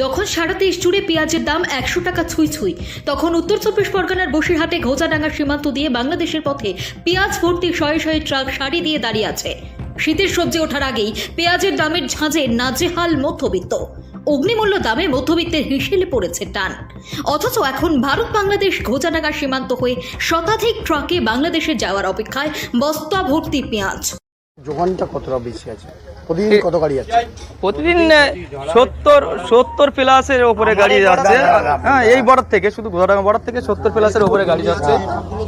যখন সারা দেশ জুড়ে পেঁয়াজের দাম একশো টাকা ছুঁই ছুঁই, তখন উত্তর চব্বিশ পরগনার বসিরহাটে ঘোচাডাঙ্গা সীমান্ত দিয়ে বাংলাদেশের পথে পেঁয়াজ ভর্তি শয়ে শয়ে ট্রাক সারি দিয়ে দাঁড়িয়ে আছে। শীতের সবজি ওঠার আগেই পেঁয়াজের দামের ঝাঁঝে নাজেহাল মধ্যবিত্ত। অগ্নিমূল্য দামে মধ্যবিত্তের হিসেলে পড়েছে টান। অথচ এখন ভারত বাংলাদেশ ঘোচাডাঙ্গা সীমান্ত হয়ে শতাধিক ট্রাকে বাংলাদেশে যাওয়ার অপেক্ষায় বস্তা ভর্তি পেঁয়াজ। যোগানটা কতটা বেশি আছে? প্রতিদিন কত গাড়ি আছে? প্রতিদিন সত্তর সত্তর প্লাসের ওপরে গাড়ি যাচ্ছে। হ্যাঁ এই বর্ডার থেকে শুধু ঘোড়াডাঙ্গা বর্ডার থেকে সত্তর প্লাসের ওপরে গাড়ি যাচ্ছে।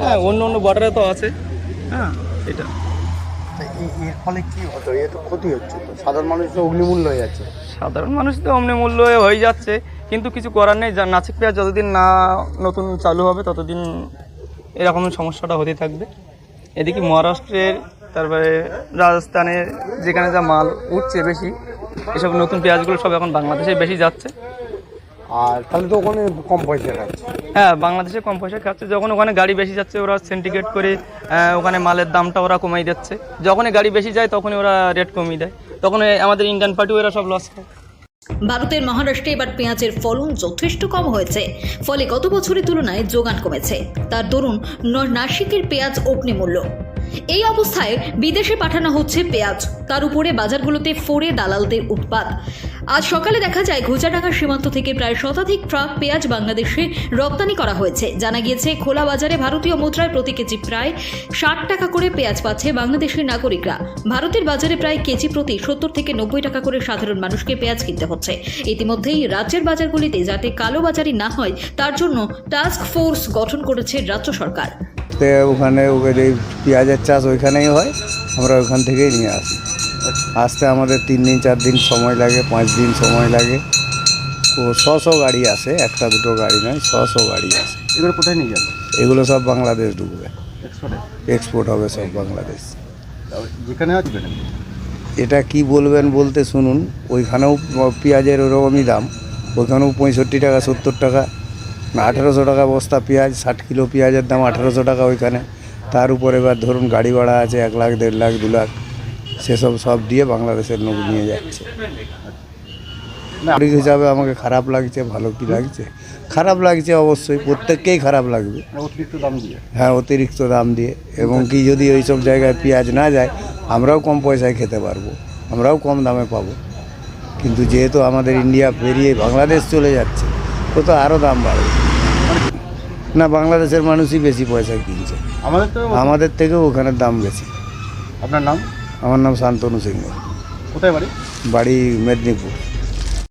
হ্যাঁ অন্য অন্য বর্ডারে তো আছে। হ্যাঁ এটা। এর ফলে কি হতো? এ তো ক্ষতি হচ্ছে সাধারণ মানুষ তো অগ্নিমূল্য হয়ে যাচ্ছে। সাধারণ মানুষ তো অমনি মূল্য হয়ে যাচ্ছে কিন্তু কিছু করার নেই। যা নাচিক পেঁয়াজ যতদিন না নতুন চালু হবে ততদিন এরকম সমস্যাটা হতে থাকবে। এদিকে মহারাষ্ট্রের তারপরে রাজস্থানে যেখানে যা মাল উঠছে বেশি এসব নতুন পেঁয়াজগুলো সব এখন বাংলাদেশে বেশি যাচ্ছে। আর তাহলে তো ওখানে কম পয়সা খাচ্ছে। হ্যাঁ বাংলাদেশে কম পয়সা খাচ্ছে। যখন ওখানে গাড়ি বেশি যাচ্ছে ওরা সিন্ডিকেট করে ওখানে মালের দামটা ওরা কমাই দিচ্ছে। যখনই গাড়ি বেশি যায় তখনই ওরা রেট কমিয়ে দেয়। তখন আমাদের ইন্ডিয়ান পার্টি ওরা সব লস খায়। ভারতের মহারাষ্ট্রে এবার পেঁয়াজের ফলন যথেষ্ট কম হয়েছে। ফলে গত বছরের তুলনায় যোগান কমেছে। তার দরুন নাসিকের পেঁয়াজ অগ্নিমূল্য। এই অবস্থায় বিদেশে পাঠানো হচ্ছে পেঁয়াজ। তার উপরে বাজারগুলোতে ফোরে দালালদের উৎপাত। আজ সকালে দেখা যায় ঘোচাডাঙ্গা সীমান্ত থেকে প্রায় শতাধিক ট্রাক পেঁয়াজ বাংলাদেশে রপ্তানি করা হয়েছে। জানা গিয়েছে, খোলা বাজারে ভারতীয় মুদ্রায় প্রতি কেজি প্রায় ষাট টাকা করে পেঁয়াজ পাচ্ছে বাংলাদেশের নাগরিকরা। ভারতের বাজারে প্রায় কেজি প্রতি সত্তর থেকে নব্বই টাকা করে সাধারণ মানুষকে পেঁয়াজ কিনতে হচ্ছে। ইতিমধ্যেই রাজ্যের বাজারগুলিতে যাতে কালোবাজারি না হয়, তার জন্য টাস্ক ফোর্স গঠন করেছে রাজ্য সরকার। তে ওখানে ওদের এই পেঁয়াজের চাষ ওইখানেই হয় আমরা ওখান থেকেই নিয়ে আসি। আসতে আমাদের তিন দিন চার দিন সময় লাগে পাঁচ দিন সময় লাগে। ও ছশো গাড়ি আসে একটা দুটো গাড়ি নয় ছশো গাড়ি আসে। এগুলো কোথায় নিয়ে যাবে? এগুলো সব বাংলাদেশ ঢুকবে এক্সপোর্ট হবে সব বাংলাদেশ। যেখানে এটা কি বলবেন বলতে শুনুন ওইখানেও পেঁয়াজের ওরকমই দাম ওইখানেও পঁয়ষট্টি টাকা সত্তর টাকা। আঠেরোশো টাকা বস্তা পেঁয়াজ ষাট কিলো পেঁয়াজের দাম আঠেরোশো টাকা ওইখানে। তার উপর এবার ধরুন গাড়ি ভাড়া আছে এক লাখ দেড় লাখ দু লাখ সেসব সব দিয়ে বাংলাদেশের লোক নিয়ে যাচ্ছে। নাগরিক হিসাবে আমাকে খারাপ লাগছে ভালো কি লাগছে? খারাপ লাগছে অবশ্যই প্রত্যেককেই খারাপ লাগবে। অতিরিক্ত দাম দিয়ে? হ্যাঁ অতিরিক্ত দাম দিয়ে। এবং কি যদি ওই সব জায়গায় পেঁয়াজ না যায় আমরাও কম পয়সায় খেতে পারব আমরাও কম দামে পাবো। কিন্তু যেহেতু আমাদের ইন্ডিয়া পেরিয়ে বাংলাদেশ চলে যাচ্ছে তো তো আরও দাম বাড়বে। না বাংলাদেশের মানুষই বেশি পয়সা কিনছে। আমাদের তো আমাদের থেকেও ওখানের দাম বেশি। আপনার নাম? আমার নাম শান্তনু সিংহ। কোথায় বাড়ি? বাড়ি মেদিনীপুর।